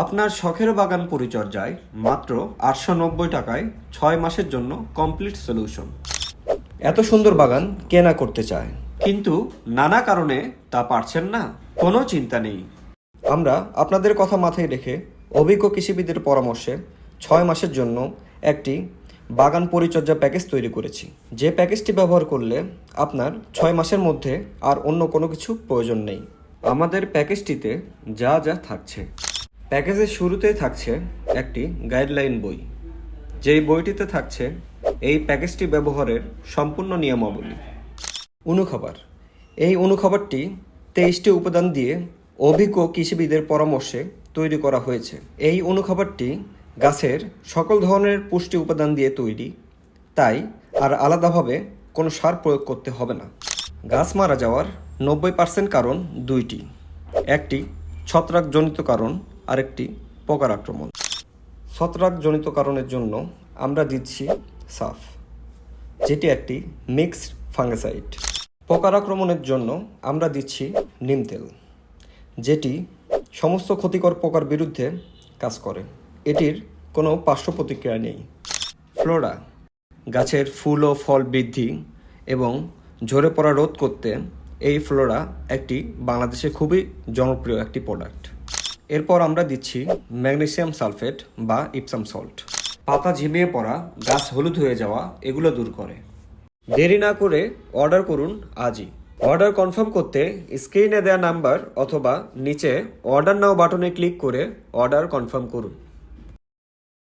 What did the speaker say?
আপনার শখের বাগান পরিচর্যায় মাত্র আটশো নব্বই টাকায় ছয় মাসের জন্য কমপ্লিট সলিউশন। এত সুন্দর বাগান কেনা করতে চায়? কিন্তু নানা কারণে তা পারছেন না, কোনো চিন্তা নেই। আমরা আপনাদের কথা মাথায় রেখে অভিজ্ঞ কৃষিবিদের পরামর্শে ছয় মাসের জন্য একটি বাগান পরিচর্যা প্যাকেজ তৈরি করেছি। যে প্যাকেজটি ব্যবহার করলে আপনার ছয় মাসের মধ্যে আর অন্য কোনো কিছু প্রয়োজন নেই। আমাদের প্যাকেজটিতে যা যা থাকছে। প্যাকেজের শুরুতেই থাকছে একটি গাইডলাইন বই। যেই বইটিতে থাকছে এই প্যাকেজটি ব্যবহারের সম্পূর্ণ নিয়মাবলী। অনুখাবার। এই অনুখাবারটি তেইশটি উপাদান দিয়ে অভিজ্ঞ কৃষিবিদের পরামর্শে তৈরি করা হয়েছে। এই অনুখাবারটি গাছের সকল ধরনের পুষ্টি উপাদান দিয়ে তৈরি। তাই আর আলাদাভাবে কোনো সার প্রয়োগ করতে হবে না। গাছ মারা যাওয়ার নব্বই পার্সেন্ট কারণ দুইটি। একটি ছত্রাকজনিত কারণ আরেকটি পোকার আক্রমণ। ছত্রাকজনিত কারণের জন্য আমরা দিচ্ছি সাফ, যেটি একটি মিক্সড ফাঙ্গিসাইড। পোকার আক্রমণের জন্য আমরা দিচ্ছি নিম তেল, যেটি সমস্ত ক্ষতিকর পোকার বিরুদ্ধে কাজ করে। এটির কোনো পার্শ্ব প্রতিক্রিয়া নেই। ফ্লোরা, গাছের ফুল ও ফল বৃদ্ধি এবং ঝরে পড়া রোধ করতে এই ফ্লোরা একটি বাংলাদেশে খুবই জনপ্রিয় একটি প্রোডাক্ট। এরপর আমরা দিচ্ছি ম্যাগনেসিয়াম সালফেট বা ইপসাম সল্ট। পাতা ঝিমিয়ে পড়া, গাছ হলুদ হয়ে যাওয়া, এগুলো দূর করে। দেরি না করে অর্ডার করুন আজই। অর্ডার কনফার্ম করতে স্ক্রিনে দেওয়া নাম্বার অথবা নিচে অর্ডার নাও বাটনে ক্লিক করে অর্ডার কনফার্ম করুন।